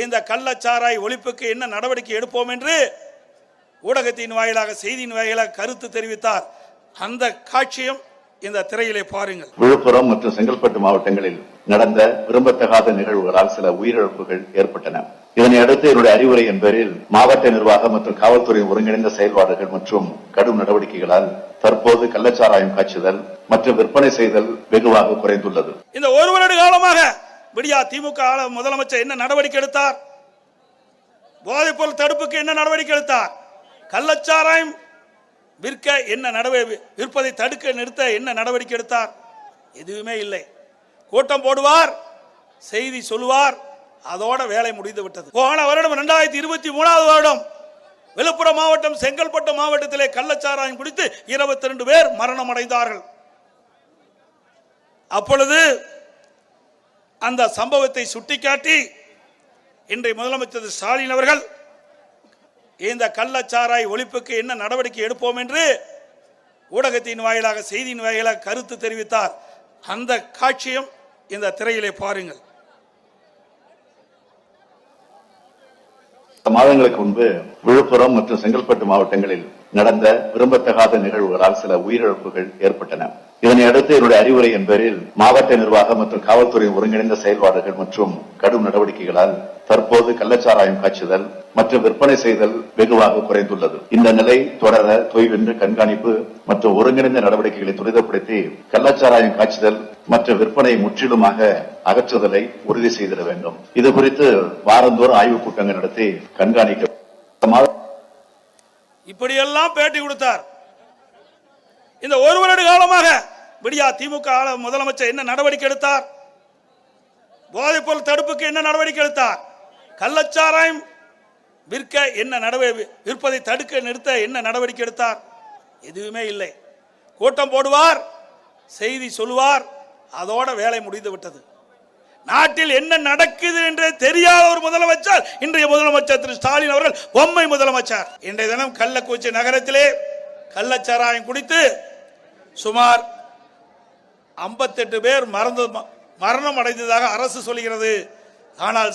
இந்த கள்ளச்சாராய் ஒழிப்புக்கு என்ன நடவடிக்கை எடுப்போம் என்று ஊடகத்தின் வாயிலாக செய்தியின் வாயிலாக கருத்து தெரிவித்தார். அந்த காட்சியும் இந்த திரையிலே பாருங்கள். விழுப்புரம் மற்றும் செங்கல்பட்டு மாவட்டங்களில் நடந்த விரும்பத்தகாத நிகழ்வுகளால் சில உயிரிழப்புகள் ஏற்பட்டன. இதனை அடுத்து என்னுடைய அறிவுரையின் பேரில் மாவட்ட நிர்வாகம் மற்றும் காவல்துறையின் ஒருங்கிணைந்த செயல்பாடுகள் மற்றும் கடும் நடவடிக்கைகளால் தற்போது கள்ளச்சாராயம் காய்ச்சுதல் மற்றும் விற்பனை செய்தல் வெகுவாக குறைந்துள்ளது. இந்த ஒரு வருட காலமாக விடியா திமுக முதலமைச்சர் என்ன நடவடிக்கை எடுத்தார்? போதைப்பொருள் தடுப்புக்கு என்ன நடவடிக்கை எடுத்தார்? கள்ளச்சாராயம் விற்க என்ன நடவடிக்கை விற்பதை தடுக்க நிறுத்த என்ன நடவடிக்கை எடுத்தார்? எதுவுமே இல்லை. கூட்டம் போடுவார் செய்தி சொல்லுவார் அதோட வேலை முடிந்து விட்டது. போன வருடம் இரண்டாயிரத்தி இருபத்தி மூணாவது வருடம் விழுப்புரம் மாவட்டம் செங்கல்பட்டு மாவட்டத்திலே கள்ளச்சாராயம் குடித்து இருபத்தி ரெண்டு பேர் மரணம் அடைந்தார்கள் அப்பொழுது அந்த சம்பவத்தை சுட்டிக்காட்டி இன்றைய முதலமைச்சர் ஸ்டாலின் அவர்கள் இந்த கள்ளச்சாராய் ஒழிப்புக்கு என்ன நடவடிக்கை எடுப்போம் என்று ஊடகத்தின் வாயிலாக செய்தியின் வாயிலாக கருத்து தெரிவித்தார். அந்த காட்சியும் இந்த திரையிலே பாருங்கள். மாதங்களுக்கு முன்பு விழுப்புரம் மற்றும் செங்கல்பட்டு மாவட்டங்களில் நடந்த விரும்பத்தகாத நிகழ்வுகளால் சில உயிரிழப்புகள் ஏற்பட்டன. இதனை அடுத்து என்னுடைய அறிவுரை என்பதில் மாவட்ட நிர்வாகம் மற்றும் காவல்துறையின் ஒருங்கிணைந்த செயல்பாடுகள் மற்றும் கடும் நடவடிக்கைகளால் தற்போது கள்ளச்சாராயம் காய்ச்சுதல் மற்றும் விற்பனை செய்தல் வெகுவாக குறைந்துள்ளது. இந்த நிலை தொடர தொய்வின்றி கண்காணிப்பு மற்றும் ஒருங்கிணைந்த நடவடிக்கைகளை துரிதப்படுத்தி கள்ளச்சாராயம் காய்ச்சுதல் மற்ற விற்பனை முற்றிலுமாக அகற்றுதலை உறுதி செய்திட வேண்டும். இது குறித்து வாரந்தோறும் ஆய்வுக் கூட்டங்கள் நடத்தி கண்காணிக்க இப்படியெல்லாம் பேட்டி கொடுத்தார். இந்த ஒரு வருட காலமாக விடியா திமுக முதலமைச்சர் என்ன நடவடிக்கை எடுத்தார்? போதைப்பொருள் தடுப்புக்கு என்ன நடவடிக்கை எடுத்தார்? கள்ளச்சாராயம் விற்க என்ன நடவடிக்கை விற்பதை தடுக்க நிறுத்த என்ன நடவடிக்கை எடுத்தார்? எதுவுமே இல்லை. கூட்டம் போடுவார் செய்தி சொல்லுவார் அதோட வேலை முடிந்து விட்டது. நாட்டில் என்ன நடக்குது என்று தெரியாத ஒரு முதலமைச்சர் இன்றைய முதலமைச்சர் திரு ஸ்டாலின் அவர்கள் பொம்மை முதலமைச்சர். இன்றைய தினம் கள்ளக்குறிச்சி நகரத்திலே கள்ளச்சாராயம் குடித்து சுமார் 58 பேர் மறந்து மரணம் அடைந்ததாக அரசு சொல்கிறது. ஆனால்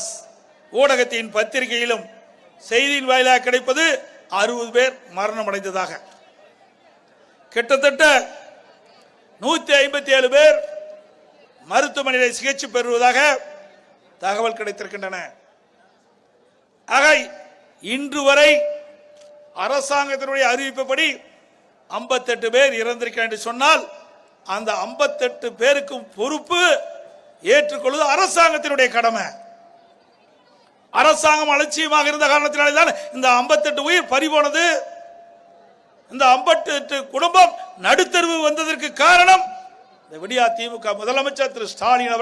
ஊடகத்தின் பத்திரிகையிலும் செய்தியின் வாயிலாக கிடைப்பது அறுபது பேர் மரணம் அடைந்ததாக. கிட்டத்தட்ட நூற்றி ஐம்பத்தி ஏழு பேர் மருத்துவமனையில் சிகிச்சை பெறுவதாக தகவல் கிடைத்திருக்கின்றன. ஆக இன்று வரை அரசாங்கத்தினுடைய அறிவிப்புப்படி 58 பேர் இறந்திருக்க என்று சொன்னால் அந்த 58 பேருக்கும் பொறுப்பு ஏற்றுக்கொள்வது அரசாங்கத்தினுடைய கடமை. அரசாங்கம் அலட்சியமாக இருந்த காரணத்தினாலே தான் இந்த 58 உயிர் பறிபோனது. இந்த 58 குடும்பம் நடுத்தருவு வந்ததற்கு காரணம் இந்த விடியா திமுக முதலமைச்சர் திரு ஸ்டாலின்